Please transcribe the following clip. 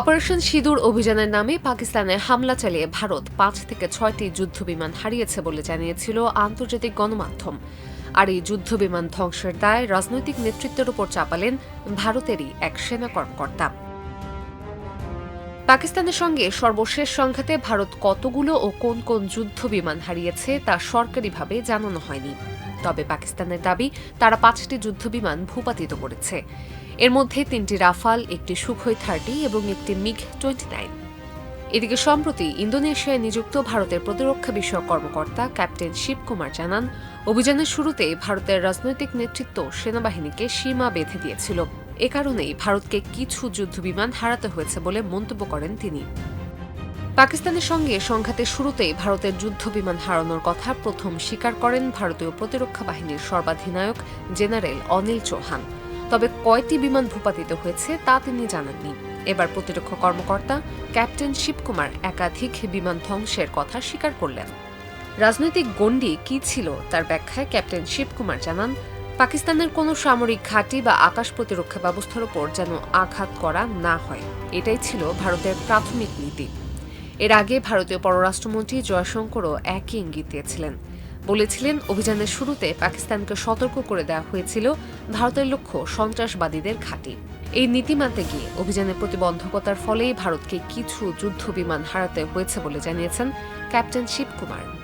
Operation সিঁদুর অভিযানের নামে পাকিস্তানে হামলা চালিয়ে ভারত পাঁচ থেকে ছয়টি যুদ্ধ বিমান হারিয়েছে বলে জানিয়েছিল আন্তর্জাতিক গণমাধ্যম। আর এই যুদ্ধ বিমান ধ্বংসের দায় রাজনৈতিক নেতৃত্বের উপর চাপালেন ভারতেরই এক সেনা কর্মকর্তা। পাকিস্তানের সঙ্গে সর্বশেষ সংঘাতে ভারত কতগুলো ও কোন কোন যুদ্ধ বিমান হারিয়েছে তা সরকারিভাবে জানানো হয়নি। তবে পাকিস্তানের দাবি, তারা পাঁচটি যুদ্ধবিমান ভূপাতিত করেছে। এর মধ্যে তিনটি রাফাল, একটি সুখই থার্টি এবং একটি মিগ টোয়েন্টি নাইন। এদিকে সম্প্রতি ইন্দোনেশিয়ায় নিযুক্ত ভারতের প্রতিরক্ষা বিষয়ক কর্মকর্তা ক্যাপ্টেন শিবকুমার জানান, অভিযানের শুরুতে ভারতের রাজনৈতিক নেতৃত্ব সেনাবাহিনীকে সীমা বেঁধে দিয়েছিল। এ কারণেই ভারতকে কিছু যুদ্ধবিমান হারাতে হয়েছে বলে মন্তব্য করেন তিনি। পাকিস্তানের সঙ্গে সংঘাতের শুরুতেই ভারতের যুদ্ধবিমান হারানোর কথা প্রথম স্বীকার করেন ভারতীয় প্রতিরক্ষা বাহিনীর সর্বাধিনায়ক জেনারেল অনিল চৌহান। তবে কয়টি বিমান ভূপাতিত হয়েছে তা তিনি জানাননি। এবার প্রতিরক্ষা কর্মকর্তা ক্যাপ্টেন শিবকুমার একাধিক বিমান ধ্বংসের কথা স্বীকার করলেন। রাজনৈতিক গণ্ডি কি ছিল তার ব্যাখ্যায় ক্যাপ্টেন শিবকুমার জানান পাকিস্তানের কোনো সামরিক ঘাঁটি বা আকাশ প্রতিরক্ষা ব্যবস্থার ওপর যেন আঘাত করা না হয়। এটাই ছিল ভারতের প্রাথমিক নীতি। এর আগে ভারতীয় পররাষ্ট্রমন্ত্রী জয়শঙ্করও একই ইঙ্গিত দিয়েছিলেন। বলেছিলেন, অভিযানের শুরুতে পাকিস্তানকে সতর্ক করে দেওয়া হয়েছিল ভারতের লক্ষ্য সন্ত্রাসবাদীদের ঘাঁটি। এই নীতি মানতে গিয়ে অভিযানের প্রতিবন্ধকতার ফলেই ভারতকে কিছু যুদ্ধ বিমান হারাতে হয়েছে বলে জানিয়েছেন ক্যাপ্টেন শিবকুমার।